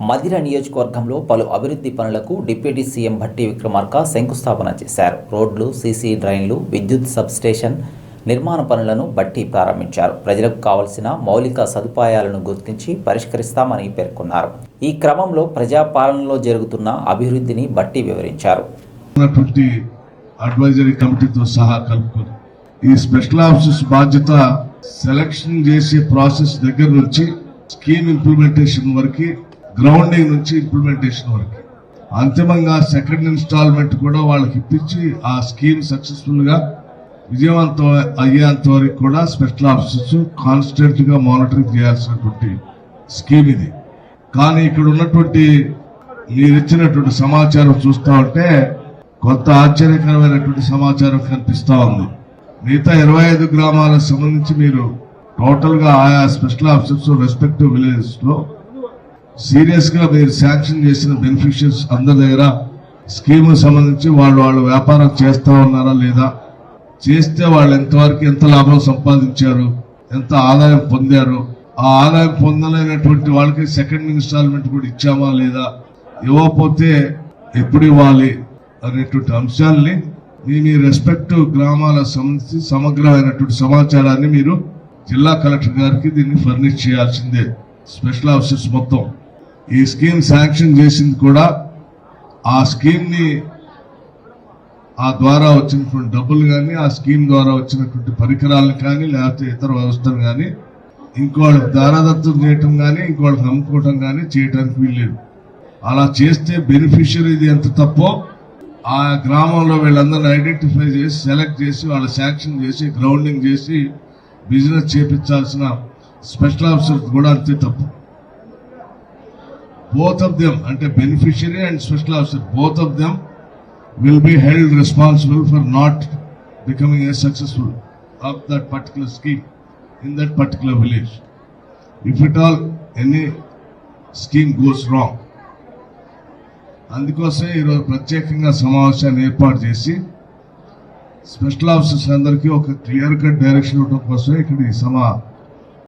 మదిర నియోజకవర్గంలో పలు అభివృద్ధి పనులకు డిప్యూటీ సీఎం భట్టి విక్రమార్క శంకుస్థాపన చేశారు. రోడ్లు సీసీ డ్రైన్లు విద్యుత్ సబ్స్టేషన్ నిర్మాణ పనులను బట్టి ప్రారంభించారు. ప్రజలకు కావలసిన మౌలిక సదుపాయాలను గుర్తించి పరిష్కరిస్తామని పేర్కొన్నారు. ఈ క్రమంలో ప్రజాపాలనలో జరుగుతున్న అభివృద్ధిని బట్టి వివరించారు. అడ్వైజరీ కమిటీతో సహా కలుపుకొని ఈ స్పెషల్ ఆఫీసర్స్ బాధ్యత సెలక్షన్ చేసే ప్రాసెస్ దగ్గర నుంచి స్కీమ్ ఇంప్లిమెంటేషన్ వరకు గ్రౌండింగ్ నుంచి ఇంప్లిమెంటేషన్ వరకు. అంతిమంగా సెకండ్ ఇన్స్టాల్మెంట్ కూడా వాళ్ళకి ఇప్పించి ఆ స్కీమ్ సక్సెస్ఫుల్గా విజయవంతం అయ్యేంత వరకు కూడా స్పెషల్ ఆఫీసర్స్ కాన్స్టెంట్గా మానిటరింగ్ చేయాల్సినటువంటి స్కీమ్ ఇది. కానీ ఇక్కడ ఉన్నటువంటి మీరు ఇచ్చినటువంటి సమాచారం చూస్తా ఉంటే కొంత ఆశ్చర్యకరమైనటువంటి సమాచారం కనిపిస్తా ఉంది. మిగతా ఇరవై ఐదు గ్రామాలకు సంబంధించి మీరు టోటల్గా ఆయా స్పెషల్ ఆఫీసర్స్ రెస్పెక్టివ్ విలేజెస్ సీరియస్గా సీరియస్గా మీరు శాంక్షన్ చేసిన బెనిఫిషియర్స్ అందరి దగ్గర స్కీమ్ సంబంధించి వాళ్ళు వాళ్ళు వ్యాపారం చేస్తా ఉన్నారా లేదా? చేస్తే వాళ్ళు ఎంతవరకు ఎంత లాభం సంపాదించారు? ఎంత ఆదాయం పొందారు? ఆ ఆదాయం పొందలేనటువంటి వాళ్ళకి సెకండ్ ఇన్స్టాల్మెంట్ కూడా ఇచ్చామా లేదా? ఇవ్వకపోతే ఎప్పుడు ఇవ్వాలి అనేటువంటి అంశాలని మీ మీ రెస్పెక్టివ్ గ్రామాలకు సంబంధించి సమగ్రమైనటువంటి సమాచారాన్ని మీరు జిల్లా కలెక్టర్ గారికి దీన్ని ఫర్నిష్ చేయాల్సిందే. స్పెషల్ ఆఫీసర్స్ మొత్తం. ఈ స్కీమ్ శాంక్షన్ చేసింది కూడా ఆ స్కీమ్ని ఆ ద్వారా వచ్చినటువంటి డబ్బులు కానీ ఆ స్కీమ్ ద్వారా వచ్చినటువంటి పరికరాలను కానీ లేకపోతే ఇతర వ్యవస్థలు కానీ ఇంకోళ్ళకి దారాదత్తం చేయటం కానీ ఇంకోళ్ళకి అమ్ముకోవటం కానీ చేయడానికి వీల్లేదు. అలా చేస్తే బెనిఫిషియరీది ఎంత తప్పో ఆ గ్రామంలో వీళ్ళందరిని ఐడెంటిఫై చేసి సెలెక్ట్ చేసి వాళ్ళ శాంక్షన్ చేసి గ్రౌండింగ్ చేసి బిజినెస్ చేపించాల్సిన స్పెషల్ ఆఫీసర్ కూడా అంతే తప్పు. బోత్ ఆఫ్ దెమ్ అంటే beneficiary and special officer both of them will be held responsible for not becoming a successful of that particular scheme in that particular village if it all any scheme goes wrong అందుకోసమే ఈరోజు ప్రత్యేకంగా సమావేశాన్ని ఏర్పాటు చేసి special officers అందరికీ ఒక clear cut direction ఇవ్వడం కోసమే ఇక్కడ ఈ సమా